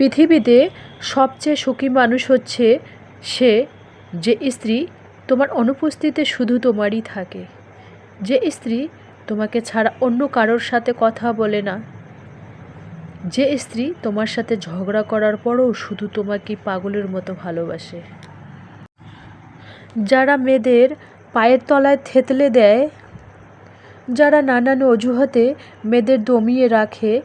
পৃথিবীতে সবচেয়ে সুখী মানুষ হচ্ছে সে, যে স্ত্রী তোমার অনুপস্থিতিতে শুধু তোমারই থাকে। যে স্ত্রী তোমাকে ছাড়া অন্য কারোর সাথে কথা বলে না। যে স্ত্রী তোমার সাথে ঝগড়া করার পরও শুধু তোমাকে পাগলের মতো ভালোবাসে। যারা মেয়েদের পায়ের তলায় থেতলে দেয়, যারা নানান অজুহাতে মেয়েদের দমিয়ে রাখে,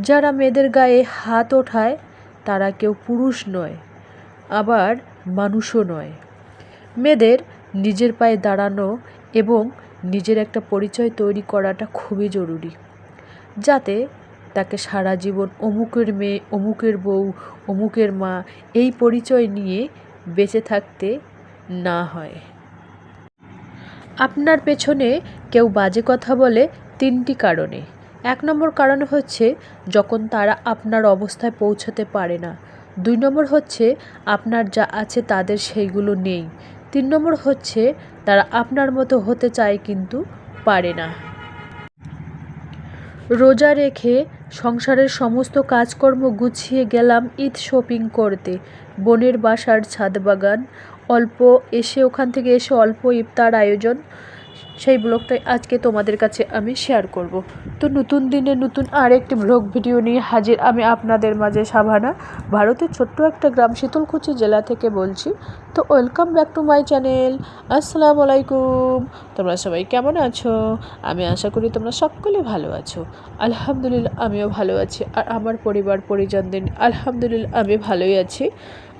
যারা মেয়েদের গায়ে হাত ওঠায় তারা কেউ পুরুষ নয়, আবার মানুষও নয়। মেয়েদের নিজের পায়ে দাঁড়ানো এবং নিজের একটা পরিচয় তৈরি করাটা খুবই জরুরি, যাতে তাকে সারা জীবন অমুকের মেয়ে, অমুকের বউ, অমুকের মা এই পরিচয় নিয়ে বেঁচে থাকতে না হয়। আপনার পেছনে কেউ বাজে কথা বলে তিনটি কারণে। এক নম্বর কারণ হচ্ছে যখন তারা আপনার অবস্থায় পৌঁছাতে পারে না। দুই নম্বর হচ্ছে আপনার যা আছে তাদের সেইগুলো নেই। তিন নম্বর হচ্ছে তারা আপনার মতো হতে চায় কিন্তু পারে না। রোজা রেখে সংসারের সমস্ত কাজকর্ম গুছিয়ে গেলাম ঈদ শপিং করতে। বোনের বাসার ছাদ বাগান অল্প এসে ওখান থেকে এসে অল্প ইফতার আয়োজন সেই ব্লগটাই আজকে তোমাদের কাছে আমি শেয়ার করব। তো নতুন দিনে নতুন আরেকটি ব্লগ ভিডিও নিয়ে হাজির আমি আপনাদের মাঝে সাভানা, ভারতের ছোট্ট একটা গ্রাম শীতলকুচি জেলা থেকে বলছি। তো welcome back to my channel আসসালামু আলাইকুম। তোমরা সবাই কেমন আছো? আমি আশা করি তোমরা সকলে ভালো আছো। আলহামদুলিল্লাহ, আমিও ভালো আছি। আর আমার পরিবার, পরিজনদের, আলহামদুলিল্লাহ, আমি ভালোই আছি।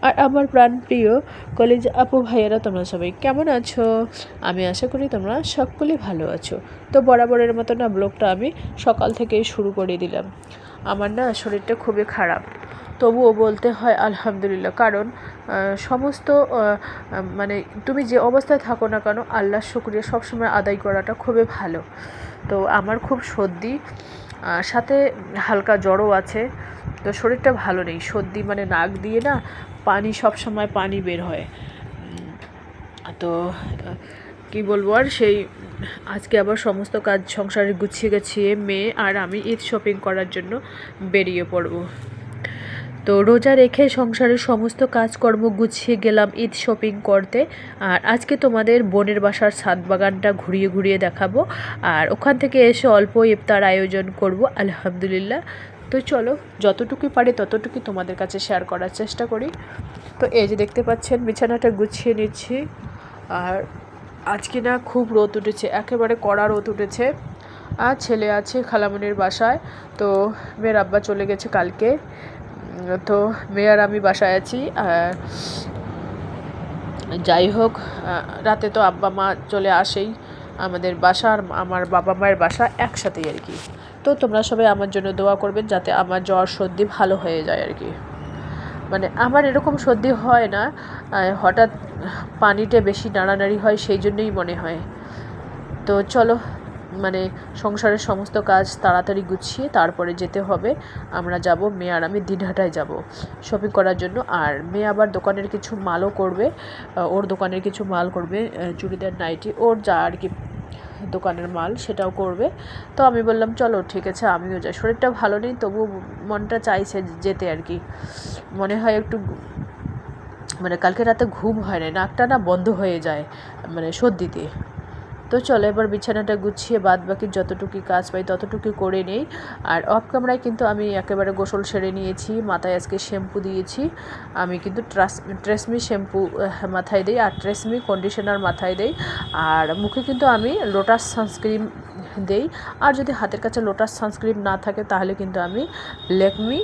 আর আমার প্রাণপ্রিয় কলেজ আপু, ভাইয়েরা, তোমরা সবাই কেমন আছো? আমি আশা করি তোমরা সকলেই ভালো আছো। তো বরাবরের মতো না, ব্লগটা আমি সকাল থেকেই শুরু করে দিলাম। আমার না শরীরটা খুবই খারাপ। তবুও বলতে হয় আলহামদুলিল্লাহ, কারণ সমস্ত মানে তুমি যে অবস্থায় থাকো না কেন, আল্লাহর শুক্রিয়া সবসময় আদায় করাটা খুবই ভালো। তো আমার খুব সর্দি সাথে হালকা জ্বরও আছে। তো শরীরটা ভালো নেই। সর্দি মানে নাক দিয়ে না পানি সব সময় পানি বের হয়। তো কি বলব আর, সেই আজকে আবার সমস্ত কাজ সংসারে গুছিয়ে গেছিয়ে মেয়ে আর আমি ঈদ শপিং করার জন্য বেরিয়ে পড়ব। তো রোজা রেখে সংসারের সমস্ত কাজকর্ম গুছিয়ে গেলাম ঈদ শপিং করতে। আর আজকে তোমাদের বোনের বাসার ছাদ বাগানটা ঘুরিয়ে ঘুরিয়ে দেখাবো। আর ওখান থেকে এসে অল্প ইফতার আয়োজন করব, আলহামদুলিল্লাহ। তো চলো যতটুকু পারি ততটুকু তোমাদের কাছে শেয়ার করার চেষ্টা করি। তো এই যে দেখতে পাচ্ছেন, বিছানাটা গুছিয়ে নিচ্ছি। আর আজকে না খুব রোদ উঠেছে, একেবারে কড়া রোদ উঠেছে। আর ছেলে আছে খালামনির বাসায়, তো মেয়ের আব্বা চলে গেছে কালকে। তো মেয়ের আমি বাসায় আছি, আর যাই হোক রাতে তো আব্বা মা চলে আসেই। আমাদের বাসা আর আমার বাবা মায়ের বাসা একসাথেই আর কি। তো তোমরা সবাই আমার জন্য দোয়া করবেন যাতে আমার জ্বর সর্দি ভালো হয়ে যায় আর কি। মানে আমার এরকম সর্দি হয় না হঠাৎ পানিতে বেশি নাড়ানাড়ি হয় সেই জন্যই মনে হয়। তো চলো মানে সংসারের সমস্ত কাজ তাড়াতাড়ি গুছিয়ে তারপরে যেতে হবে। আমরা যাব, মেয়ে আর আমি দিনহাটায় যাব শপিং করার জন্য। আর মেয়ে আবার দোকানের কিছু মালও করবে ওর দোকানের কিছু মাল করবে চুড়িদার, নাইটি, ওর যা আর কি দোকানের মাল, সেটাও করবে। তো আমি বললাম, চলো, ঠিক আছে, আমিও যাই। শরীরটা ভালো নেই, তবুও মনটা চাইছে যেতে আর কি। মনে হয় একটু মানে কালকে রাতে ঘুম হয় না নাকটা না বন্ধ হয়ে যায় মানে সর্দিতে। তো চলো এবার বিছানাটা গুছিয়ে বাদ বাকি যতটুকু কাজ পাই ততটুকু করে নেই। আর অফ ক্যামেরায় কিন্তু আমি একেবারে গোসল সেরে নিয়েছি, মাথায় আজকে শ্যাম্পু দিয়েছি। আমি কিন্তু ট্রাস ট্রেসমি শ্যাম্পু মাথায় দিই আর ট্রেসমি কন্ডিশনার মাথায় দিই। আর মুখে কিন্তু আমি লোটাস সানস্ক্রিন দেই। আর যদি হাতের কাছে লোটাস সানস্ক্রিম না থাকে, তাহলে কিন্তু আমি লেকমি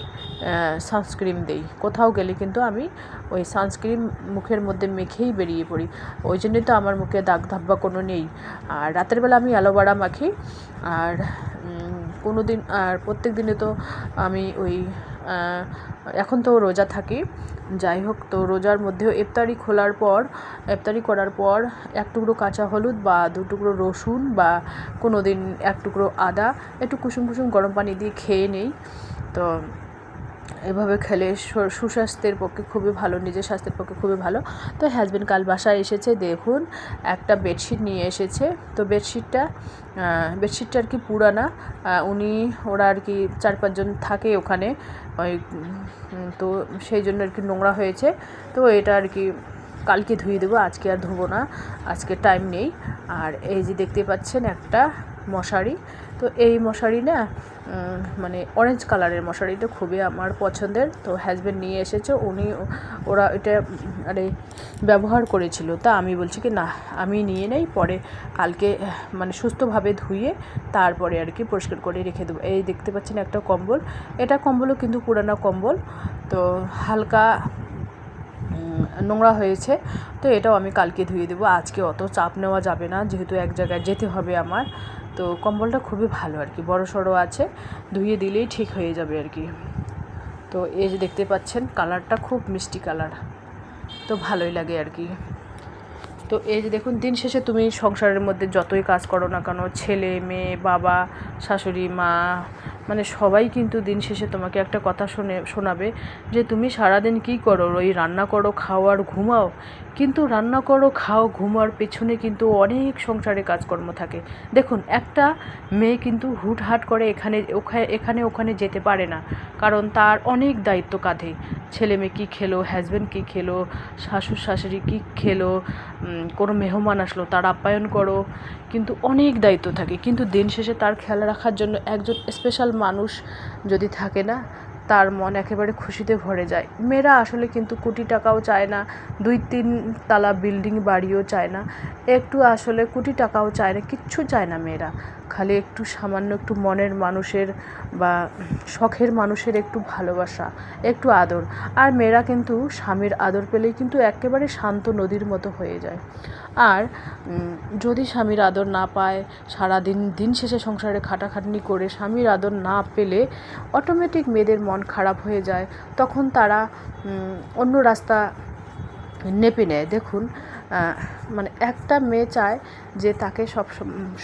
সানস্ক্রিম দেই। কোথাও গেলে কিন্তু আমি ওই সানস্ক্রিম মুখের মধ্যে মেখেই বেরিয়ে পড়ি। ওই জন্যই তো আমার মুখে দাগ ধাব্বা কোনো নেই। আর রাতের বেলা আমি অ্যালোভেরা মাখি। আর কোনো দিন আর প্রত্যেক দিনে তো আমি ওই এখন তো রোজা থাকি। যাই হোক, তো রোজার মধ্যেও ইফতারি খোলার পর, ইফতারি করার পর এক টুকরো কাঁচা হলুদ বা দু টুকরো রসুন বা কোনো দিন এক টুকরো আদা, একটু কুসুম কুসুম গরম পানি দিয়ে খেয়ে নেই। তো এভাবে খেলে সুস্বাস্থ্যের পক্ষে খুবই ভালো, নিজের স্বাস্থ্যের পক্ষে খুবই ভালো। তো হ্যাজবেন্ড কাল বাসায় এসেছে, দেখুন, একটা বেডশিট নিয়ে এসেছে। তো বেডশিটটা বেডশিটটা আর কি পুরানা। উনি, ওরা আর কি চার পাঁচজন থাকে ওখানে। ওই তো সেই জন্য আর কি নোংরা হয়েছে। তো এটা আর কি কালকে ধুয়ে দেবো, আজকে আর ধোবো না। আজকে টাইম নেই। আর এই যে দেখতে পাচ্ছেন একটা মশারি। তো এই মশারি না মানে অরেঞ্জ কালারের মশারিটা খুবই আমার পছন্দের। তো হাজব্যান্ড নিয়ে এসেছে, উনি, ওরা এটা আরে ব্যবহার করেছিল। তা আমি বলছি কি, না, আমি নিয়ে নেই, পরে কালকে মানে সুস্থভাবে ধুয়ে তারপরে আর কি পরিষ্কার করে রেখে দেবো। এই দেখতে পাচ্ছেন একটা কম্বল। এটা কম্বলও কিন্তু পুরানো কম্বল। তো হালকা নোংরা হয়েছে। তো এটাও আমি কালকে ধুয়ে দেবো। আজকে অত চাপ নেওয়া যাবে না, যেহেতু এক জায়গায় যেতে হবে আমার। তো কম্বলটা খুবই ভালো আর কি। বড় সড়ো আছে, ধুয়ে দিলেই ঠিক হয়ে যাবে আর কি। তো এই যে দেখতে পাচ্ছেন, কালারটা খুব মিষ্টি কালার। তো ভালোই লাগে আর কি। তো এই যে দেখুন, দিন শেষে তুমি সংসারের মধ্যে যতই কাজ করো না কেন, ছেলে, মেয়ে, বাবা, শাশুড়ি, মা মানে সবাই কিন্তু দিন শেষে তোমাকে একটা কথা শুনে, শোনাবে যে তুমি সারাদিন কী করো? ওই রান্না করো খাওয়ার ঘুমাও। কিন্তু রান্না করো, খাও ঘুমার পেছনে কিন্তু অনেক সংসারে কাজকর্ম থাকে। দেখুন, একটা মেয়ে কিন্তু হুটহাট করে এখানে, ওখানে এখানে, ওখানে যেতে পারে না, কারণ তার অনেক দায়িত্ব কাঁধে। ছেলে মেয়ে কী খেলো হাজব্যান্ড কী খেলো, শাশুড়, শাশুড়ি কী খেলো কোনো মেহমান আসলো, তার আপ্যায়ন করো, কিন্তু অনেক দায়িত্ব থাকে। কিন্তু দিন শেষে তার খেয়াল রাখার জন্য একজন স্পেশাল মানুষ যদি থাকে না তার মন একেবারে খুশিতে ভরে যায়। মেয়েরা আসলে কিন্তু কোটি টাকাও চায় না, দুই তিন তালা বিল্ডিং বাড়িও চায় না। একটু আসলে কোটি টাকাও চায় না, কিচ্ছু চায় না মেয়েরা। খালি একটু সামান্য একটু মনের মানুষের বা শখের মানুষের একটু ভালোবাসা, একটু আদর। আর মেয়েরা কিন্তু স্বামীর আদর পেলেই কিন্তু একেবারে শান্ত নদীর মতো হয়ে যায়। আর যদি স্বামীর আদর না পায়, সারাদিন দিন শেষে সংসারে খাটাখাটনি করে স্বামীর আদর না পেলে অটোমেটিক মেয়েদের মন খারাপ হয়ে যায়, তখন তারা অন্য রাস্তা নেপে নেয়। দেখুন মানে একটা মেয়ে চায় যে তাকে সব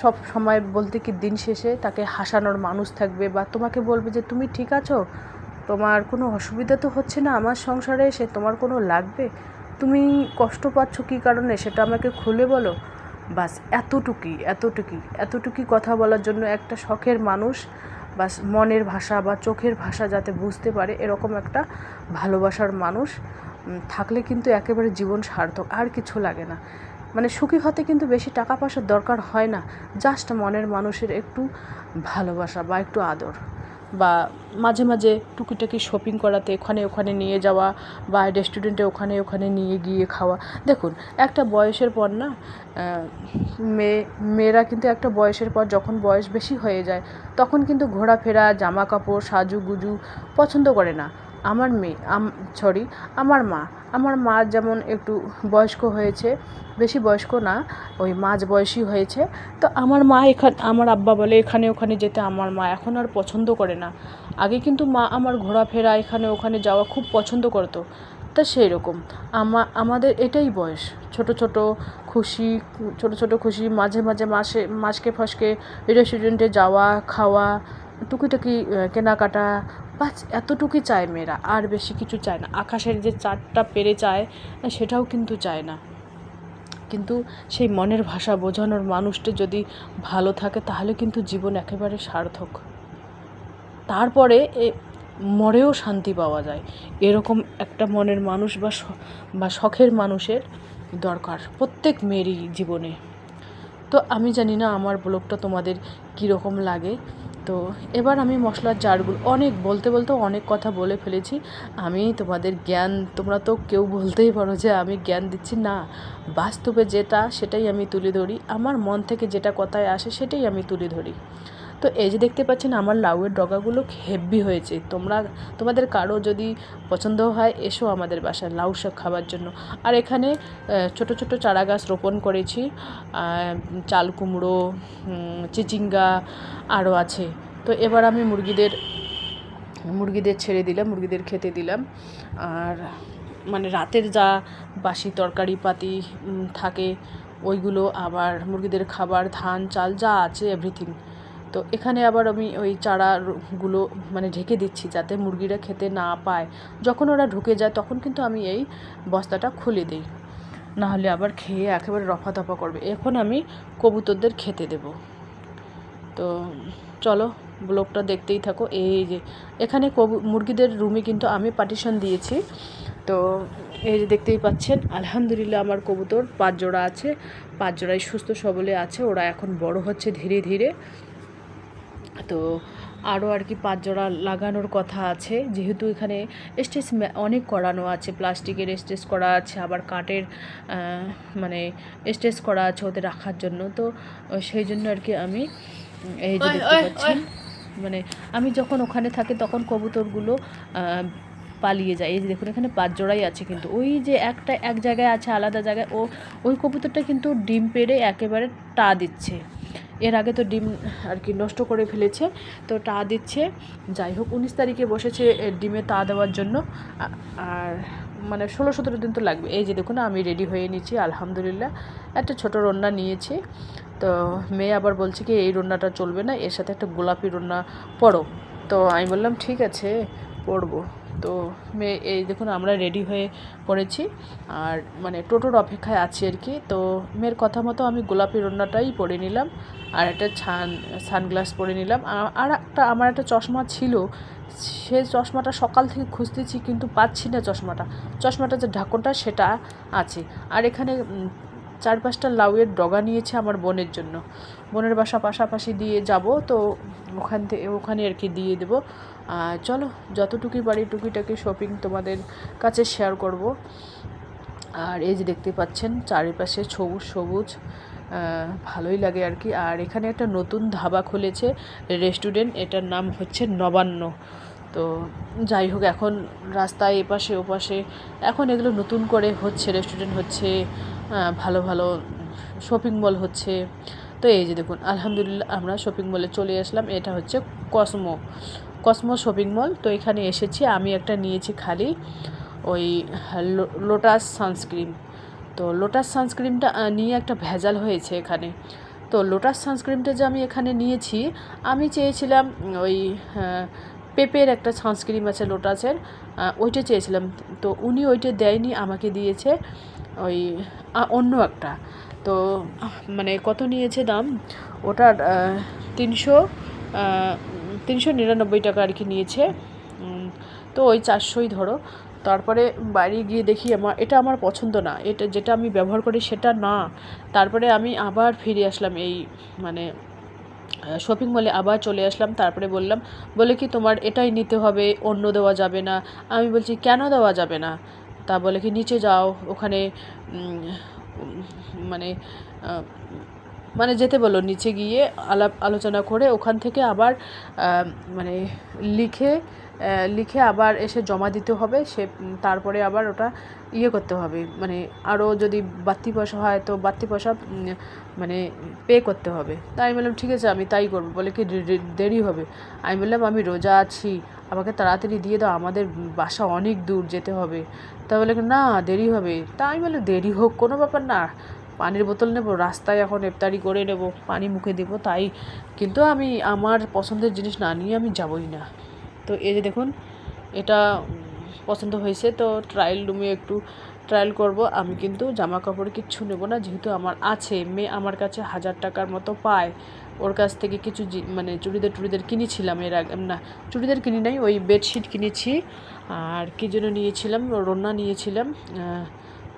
সব সময় বলতে কি দিন শেষে তাকে হাসানোর মানুষ থাকবে বা তোমাকে বলবে যে, তুমি ঠিক আছো? তোমার কোনো অসুবিধা তো হচ্ছে না আমার সংসারে এসে? তোমার কোনো লাগবে? তুমি কষ্ট পাচ্ছ কী কারণে? সেটা আমাকে খুলে বলো। বাস এতটুকুই এতটুকুই এতটুকুই কথা বলার জন্য একটা শখের মানুষ বাস মনের ভাষা বা চোখের ভাষা যাতে বুঝতে পারে, এরকম একটা ভালোবাসার মানুষ থাকলে কিন্তু একেবারে জীবন সার্থক, আর কিছু লাগে না। মানে সুখী হতে কিন্তু বেশি টাকা পয়সার দরকার হয় না জাস্ট মনের মানুষের একটু ভালোবাসা বা একটু আদর। বা মাঝে মাঝে টুকিটাকি শপিং করাতে, ওখানে ওখানে নিয়ে যাওয়া বা রেস্টুরেন্টে ওখানে ওখানে নিয়ে গিয়ে খাওয়া। দেখুন, একটা বয়সের পর না মেয়ে মেয়েরা কিন্তু একটা বয়সের পর যখন বয়স বেশি হয়ে যায়, তখন কিন্তু ঘোরাফেরা জামা কাপড় সাজু গুজু পছন্দ করে না। আমার মেয়ে সরি আমার মা। আমার মা যেমন একটু বয়স্ক হয়েছে, বেশি বয়স্ক না, ওই মাঝ বয়সী হয়েছে। তো আমার মা এখান, আমার আব্বা বলে এখানে ওখানে যেতে আমার মা এখন আর পছন্দ করে না। আগে কিন্তু মা আমার ঘোরাফেরা, এখানে ওখানে যাওয়া খুব পছন্দ করতো। তা সেই রকম আমা, আমাদের এটাই বয়স। ছোট ছোট খুশি, ছোট ছোট খুশি, মাঝে মাঝে মাসে, মাসকে ফাসকে রেস্টুরেন্টে যাওয়া, খাওয়া, টুকিটাকি কেনাকাটা বাস, এতটুকুই চায় মেয়েরা, আর বেশি কিছু চায় না। আকাশের যে চারটা পেরে চায়, সেটাও কিন্তু চায় না। কিন্তু সেই মনের ভাষা বোঝানোর মানুষটা যদি ভালো থাকে, তাহলে কিন্তু জীবন একেবারে সার্থক। তারপরে এ, মরেও শান্তি পাওয়া যায়। এরকম একটা মনের মানুষ বা বা শখের মানুষের দরকার প্রত্যেক মেয়েরই জীবনে। তো আমি জানি না আমার ব্লগটা তোমাদের কীরকম লাগে। তো এবার আমি মশলার জারগুলো অনেক বলতে বলতে অনেক কথা বলে ফেলেছি। আমি তোমাদের জ্ঞান, তোমরা তো কেউ বলতেই পারো যে আমি জ্ঞান দিচ্ছি না। বাস্তবে যেটা, সেটাই আমি তুলে ধরি। আমার মন থেকে যেটা কথায় আসে, সেটাই আমি তুলে ধরি। তো এই যে দেখতে পাচ্ছেন আমার লাউয়ের ডগাগুলো হেভি হয়েছে। তোমরা, তোমাদের কারও যদি পছন্দ হয়, এসো আমাদের বাসায় লাউ শাক খাবার জন্য। আর এখানে ছোট ছোট চারা গাছ রোপণ করেছি। চাল কুমড়ো চিচিঙ্গা আরও আছে। তো এবার আমি মুরগিদের মুরগিদের ছেড়ে দিলাম, মুরগিদের খেতে দিলাম। আর মানে রাতের যা বাসি তরকারি পাতি থাকে, ওইগুলো আবার মুরগিদের খাবার, ধান, চাল, যা আছে এভরিথিং তো এখানে আবার আমি ওই চারাগুলো মানে ঢেকে দিচ্ছি যাতে মুরগিরা খেতে না পায়। যখন ওরা ঢুকে যায় তখন কিন্তু আমি এই বস্তাটা খুলে দিই। নাহলে আবার খেয়ে একেবারে রফা দফা করবে। এখন আমি কবুতরদের খেতে দেব। তো চলো, ব্লগটা দেখতেই থাকো। এই যে, এখানে কবু, মুরগিদের রুমে কিন্তু আমি পার্টিশন দিয়েছি। তো এই যে দেখতেই পাচ্ছেন, আলহামদুলিল্লাহ আমার কবুতর পাঁচ জোড়া আছে। পাঁচ জোড়াই সুস্থ সবলে আছে। ওরা এখন বড় হচ্ছে ধীরে ধীরে। তো আরও আর কি পাঁচ জোড়া লাগানোর কথা আছে। যেহেতু এখানে স্টেজ অনেক করানো আছে। প্লাস্টিকের স্টেজ করা আছে আবার কাঠের মানে স্টেজ করা আছে ওদের রাখার জন্য। তো সেই জন্য আর কি আমি এই যে দেখতে মানে আমি যখন ওখানে থাকি তখন কবুতরগুলো পালিয়ে যায়। এই যে দেখুন এখানে পাঁচ জোড়াই আছে কিন্তু। ওই যে একটা এক জায়গায় আছে আলাদা জায়গায় ও ওই কবুতরটা কিন্তু ডিম পেড়ে একেবারে টা দিচ্ছে। এর আগে তো ডিম আর কি নষ্ট করে ফেলেছে, তো তা দিচ্ছে। যাই হোক উনিশ তারিখে বসেছে ডিমে তা দেওয়ার জন্য। আর মানে ষোলো সতেরো দিন তো লাগবে। এই যে দেখুন, আমি রেডি হয়ে নিচ্ছি, আলহামদুলিল্লাহ। একটা ছোট রান্না নিয়েছি। তো মেয়ে আবার বলছে কি, এই রান্নাটা চলবে না, এর সাথে একটা গোলাপি রান্না পড়ো তো আমি বললাম, ঠিক আছে পড়ব তো এই দেখুন, আমরা রেডি হয়ে পড়েছি। আর মানে টোটোর অপেক্ষায় আছি আর কি। তো মেয়ের কথা মতো আমি গোলাপি রান্নাটাই পরে নিলাম, আর একটা ছান, সানগ্লাস পরে নিলাম। আর একটা, আমার একটা চশমা ছিল, সে চশমাটা সকাল থেকে খুঁজতেছি কিন্তু পাচ্ছি না চশমাটা। চশমাটা যে ঢাকনটা, সেটা আছে। আর এখানে চার পাঁচটা লাউয়ের ডগা নিয়েছে আমার বোনের জন্য। বোনের বাসা পাশাপাশি দিয়ে যাব, তো ওখান থেকে ওখানে আর কি দিয়ে দেবো। চলো, যতটুকুই বাড়ি টুকিটাকি শপিং তোমাদের কাছে শেয়ার করব। আর এই যে দেখতে পাচ্ছেন, চারিপাশে সবুজ সবুজ ভালোই লাগে আর কি। আর এখানে একটা নতুন ধাবা খুলেছে রেস্টুরেন্ট এটার নাম হচ্ছে নবান্ন। তো যাই হোক, এখন রাস্তায় এপাশে ওপাশে, এখন এগুলো নতুন করে হচ্ছে রেস্টুরেন্ট হচ্ছে ভালো ভালো শপিং মল হচ্ছে। তো এই যে দেখুন, আলহামদুলিল্লাহ আমরা শপিং মলে চলে আসলাম, এটা হচ্ছে কসমো কসমো শপিং মল। তো এখানে এসেছি আমি একটা নিয়েছি খালি ওই লোটাস সানস্ক্রিন। তো লোটাস সানস্ক্রিনটা নিয়ে একটা ভেজাল হয়েছে এখানে। তো লোটাস সানস্ক্রিনটা যে আমি এখানে নিয়েছি আমি চেয়েছিলাম ওই আহ, পেপের একটা সানস্ক্রিন আছে লোটাসের ওইটা চেয়েছিলাম। তো উনি ওইটা দেয়নি আমাকে দিয়েছে ওই অন্য একটা। তো মানে কত নিয়েছে দাম? ওটার তিনশো তিনশো নিরানব্বই টাকা আর কি নিয়েছে। তো ওই চারশোই ধরো। তারপরে বাড়ি গিয়ে দেখি আমার, এটা আমার পছন্দ না। এটা যেটা আমি ব্যবহার করি সেটা না। তারপরে আমি আবার ফিরে আসলাম এই মানে শপিং মলে আবার চলে আসলাম। তারপরে বললাম, বলে কি তোমার এটাই নিতে হবে, অন্য দেওয়া যাবে না। আমি বলছি, কেন দেওয়া যাবে না? তা বলে কি, নিচে যাও, ওখানে মানে মানে যেতে বলো নিচে গিয়ে আলাপ আলোচনা করে ওখান থেকে আবার মানে লিখে লিখে আবার এসে জমা দিতে হবে, সে তারপরে আবার ওটা ইয়ে করতে হবে। মানে আরও যদি বাড়তি পয়সা হয় তো বাড়তি পয়সা মানে পে করতে হবে। তাই আমি বললাম, ঠিক আছে, আমি তাই করব। বলে কি দেরি হবে। আমি বললাম, আমি রোজা আছি, আমাকে তাড়াতাড়ি দিয়ে দাও, আমাদের বাসা অনেক দূর যেতে হবে। তা বলে না, দেরি হবে। তাই বললাম, দেরি হোক, কোনো ব্যাপার না। পানির বোতল নেব, রাস্তায় এখন ইফতারি করে নেব, পানি মুখে দেব, তাই। কিন্তু আমি, আমার পছন্দের জিনিস না নিয়ে আমি যাবই না। তো এই যে দেখুন, এটা পছন্দ হয়েছে, তো ট্রায়াল রুমে একটু ট্রায়াল করব। আমি কিন্তু জামা কাপড় কিচ্ছু নেব না, যেহেতু আমার আছে, মেয়ে আমার কাছে হাজার টাকার মতো পায়। ওর কাছ থেকে কিছু মানে চুড়িদার টুড়িদার কিনেছিলাম এর আগে, না, চুড়িদার কিনি নাই, ওই বেডশিট কিনেছি। আর কী যেন নিয়েছিলাম রন্না নিয়েছিলাম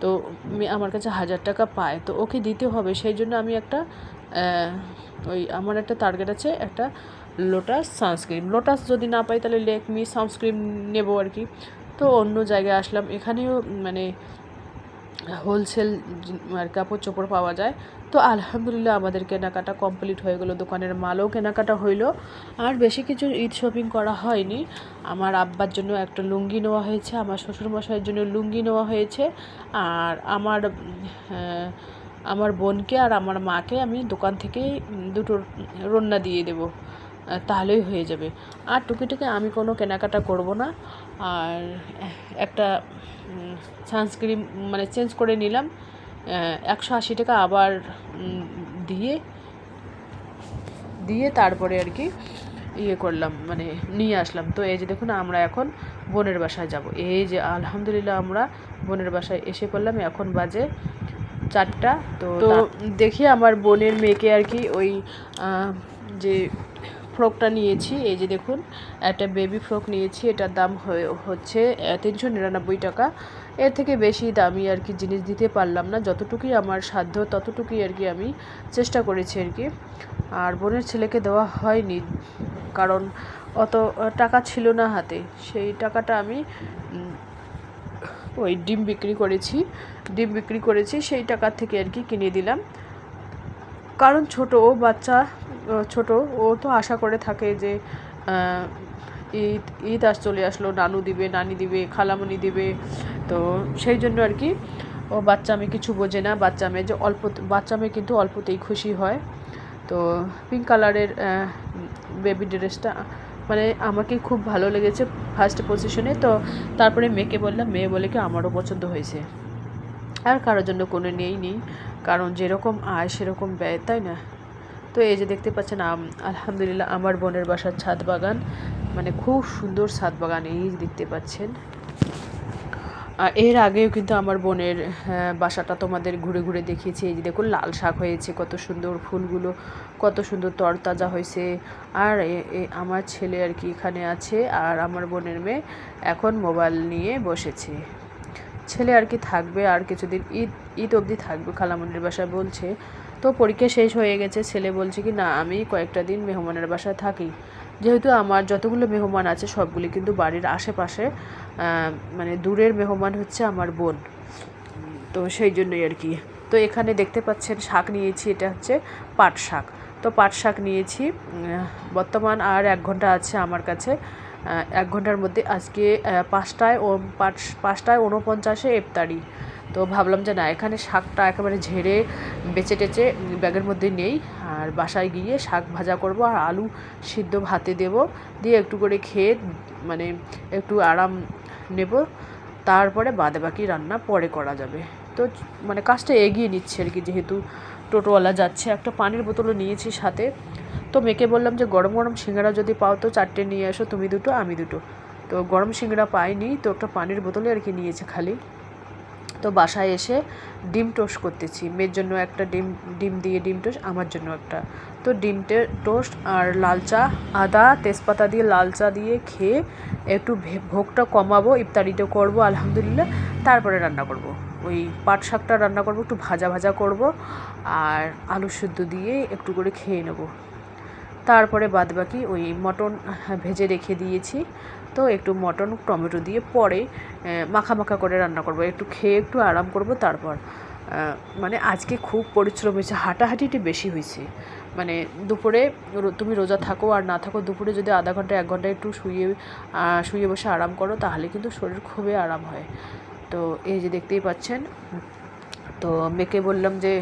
তো আমার কাছে হাজার টাকা পায়। তো ওকে দিতে হবে। সেই জন্য আমি একটা ওই আমার একটা টার্গেট আছে, একটা লোটাস সানস্ক্রিন লোটাস যদি না পাই তাহলে লেকমি সানস্ক্রিন নেব আর কি। তো অন্য জায়গায় আসলাম। এখানেও মানে হোলসেল আর কাপড় চোপড় পাওয়া যায়। তো আলহামদুলিল্লাহ আমাদের কেনাকাটা কমপ্লিট হয়ে গেলো, দোকানের মালও কেনাকাটা হইল। আর বেশি কিছু ঈদ শপিং করা হয়নি। আমার আব্বার জন্য একটা লুঙ্গি নেওয়া হয়েছে, আমার শ্বশুরমশাইয়ের জন্য লুঙ্গি নেওয়া হয়েছে। আর আমার আমার বোনকে আর আমার মাকে আমি দোকান থেকে দুটো রন্না দিয়ে দেবো। তাহলেই হয়ে যাবে। আর টুকিটাকি আমি কোনো কেনাকাটা করব না। আর একটা সানস্ক্রিন মানে চেঞ্জ করে নিলাম। একশো আশি টাকা আবার দিয়ে দিয়ে তারপরে আর কি ইয়ে করলাম মানে নিয়ে আসলাম। তো এই যে দেখুন আমরা এখন বোনের বাসায় যাব। এই যে আলহামদুলিল্লাহ আমরা বোনের বাসায় এসে পড়লাম। এখন বাজে চারটা। তো তো দেখি আমার বোনের মেয়েকে আর কি ওই যে ফ্রকটা নিয়েছি। এই যে দেখুন, একটা বেবি ফ্রক নিয়েছি। এটার দাম হচ্ছে তিনশো নিরানব্বই টাকা। এর থেকে বেশি দামি আর কি জিনিস দিতে পারলাম না। যতটুকুই আমার সাধ্য, ততটুকুই আর কি আমি চেষ্টা করেছি আর কি। আর বোনের ছেলেকে দেওয়া হয়নি, কারণ অত টাকা ছিল না হাতে। সেই টাকাটা আমি ওই ডিম বিক্রি করেছি, ডিম বিক্রি করেছি। সেই টাকার থেকে আর কি কিনে দিলাম। কারণ ছোট ও বাচ্চা ছোট, ও তো আশা করে থাকে যে ঈদ ঈদ আস, চলে আসলো, নানু দিবে, নানি দিবে খালামণি দিবে। তো সেই জন্য আর কি, ও বাচ্চা মেয়ে কিছু বোঝে না, বাচ্চা মেয়ে যে অল্প, বাচ্চা মেয়ে কিন্তু অল্পতেই খুশি হয়। তো পিঙ্ক কালারের বেবি ড্রেসটা মানে আমাকে খুব ভালো লেগেছে ফার্স্ট পজিশনে তো তারপরে মেয়েকে বললাম, মেয়ে বলে কি, আমারও পছন্দ হয়েছে। আর কারোর জন্য কোনো নেই নেই কারণ যেরকম আয়, সেরকম ব্যয়, তাই না? তো এই যে দেখতে পাচ্ছেন আলহামদুলিল্লাহ আমার বোনের বাসার ছাদ বাগান মানে খুব সুন্দর ছাদ বাগান এই দেখতে পাচ্ছেন। আর এর আগেও কিন্তু আমার বোনের হ্যাঁ, বাসাটা তোমাদের ঘুরে ঘুরে দেখিয়েছি। এই যে দেখুন লাল শাক হয়েছে কত সুন্দর ফুলগুলো কত সুন্দর তরতাজা হয়েছে। আর আমার ছেলে আর কি এখানে আছে আর আমার বোনের মেয়ে এখন মোবাইল নিয়ে বসেছে। ছেলে আর কি থাকবে আর কিছুদিন ঈদ ঈদ অবধি থাকবে খালামনির বাসায় বলছে। তো পরীক্ষা শেষ হয়ে গেছে। ছেলে বলছে কি, না, আমি কয়েকটা দিন মেহমানের বাসায় থাকি। যেহেতু আমার যতগুলো মেহমান আছে, সবগুলি কিন্তু বাড়ির আশেপাশে মানে দূরের মেহমান হচ্ছে আমার বোন। তো সেই জন্যই আর কি। তো এখানে দেখতে পাচ্ছেন, শাক নিয়েছি, এটা হচ্ছে পাট শাক। তো পাট শাক নিয়েছি বর্তমান আর এক ঘণ্টা আছে আমার কাছে। এক ঘণ্টার মধ্যে আজকে পাঁচটায় ও পাঁচ, পাঁচটায় উনপঞ্চাশে ইফতারি তো ভাবলাম যে না, এখানে শাকটা একেবারে ঝেড়ে, বেচে টেচে ব্যাগের মধ্যে নেই, আর বাসায় গিয়ে শাক ভাজা করব আর আলু সিদ্ধ ভাতে দেব, দিয়ে একটু করে খেয়ে মানে একটু আরাম নেব, তারপরে বাদে বাকি রান্না পরে করা যাবে। তো মানে কাজটা এগিয়ে নিচ্ছে আর কি, যেহেতু টোটোওয়ালা যাচ্ছে, একটা পানির বোতলও নিয়েছি সাথে। তো মেয়েকে বললাম যে, গরম গরম সিঙ্গারা যদি পাও তো চারটে নিয়ে এসো, তুমি দুটো, আমি দুটো। তো গরম সিঙ্গারা পাইনি, তো একটা পানির বোতলে আর কি নিয়েছে খালি। তো বাসায় এসে ডিম টোস্ট করতেছি। মেয়ের জন্য একটা ডিম ডিম দিয়ে ডিম টোস্ট, আমার জন্য একটা। তো ডিম টোস্ট আর লাল চা, আদা, তেজপাতা দিয়ে লাল চা দিয়ে খেয়ে একটু ভোগটা কমাবো, ইফতারিটা করব, আলহামদুলিল্লাহ। তারপরে রান্না করব। ওই পাট শাকটা রান্না করব, একটু ভাজা ভাজা করব আর আলু সিদ্ধ দিয়ে একটু করে খেয়ে নেব। তারপরে বাদবাকি ওই মটন ভেজে রেখে দিয়েছি। তো একটু মটন, টমেটো দিয়ে পরে মাখা মাখা করে রান্না করব। একটু খেয়ে একটু আরাম করব, তারপর মানে আজকে খুব পরিশ্রম হয়েছে, হাঁটাহাঁটিটি বেশি হয়েছে। মানে দুপুরে তুমি রোজা থাকো আর না থাকো, দুপুরে যদি আধা ঘণ্টা, এক ঘণ্টা একটু শুয়ে শুয়ে বসে আরাম করো, তাহলে কিন্তু শরীর খুবই আরাম হয়। তো এই যে দেখতেই পাচ্ছেন, তো মেয়েকে বললাম যে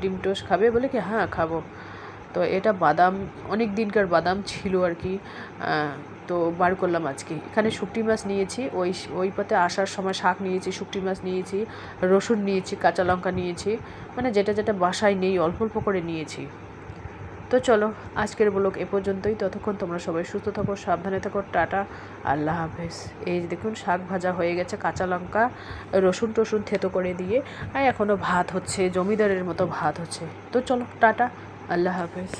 ডিম টোস্ট খাবে? বলে কি হ্যাঁ খাব। তো এটা বাদাম, অনেক দিনকার বাদাম ছিল আর কি তো বার করলাম আজকে। এখানে শুকটি মাছ নিয়েছি, ওই ওই পথে আসার সময় শাক নিয়েছি শুকটি মাছ নিয়েছি, রসুন নিয়েছি, কাঁচা লঙ্কা নিয়েছি মানে যেটা যেটা বাসায় নেই, অল্প অল্প করে নিয়েছি। তো চলো, আজকের ব্লগ এ পর্যন্তই। ততক্ষণ তোমরা সবাই সুস্থ থাকো, সাবধানে থাকো, টাটা, আল্লাহ হাফেজ। এই দেখুন, শাক ভাজা হয়ে গেছে, কাঁচা লঙ্কা, রসুন টসুন থেতো করে দিয়ে, আর এখনও ভাত হচ্ছে, জমিদারের মতো ভাত হচ্ছে। তো চলো, টাটা, আল্লাহ হাফেজ।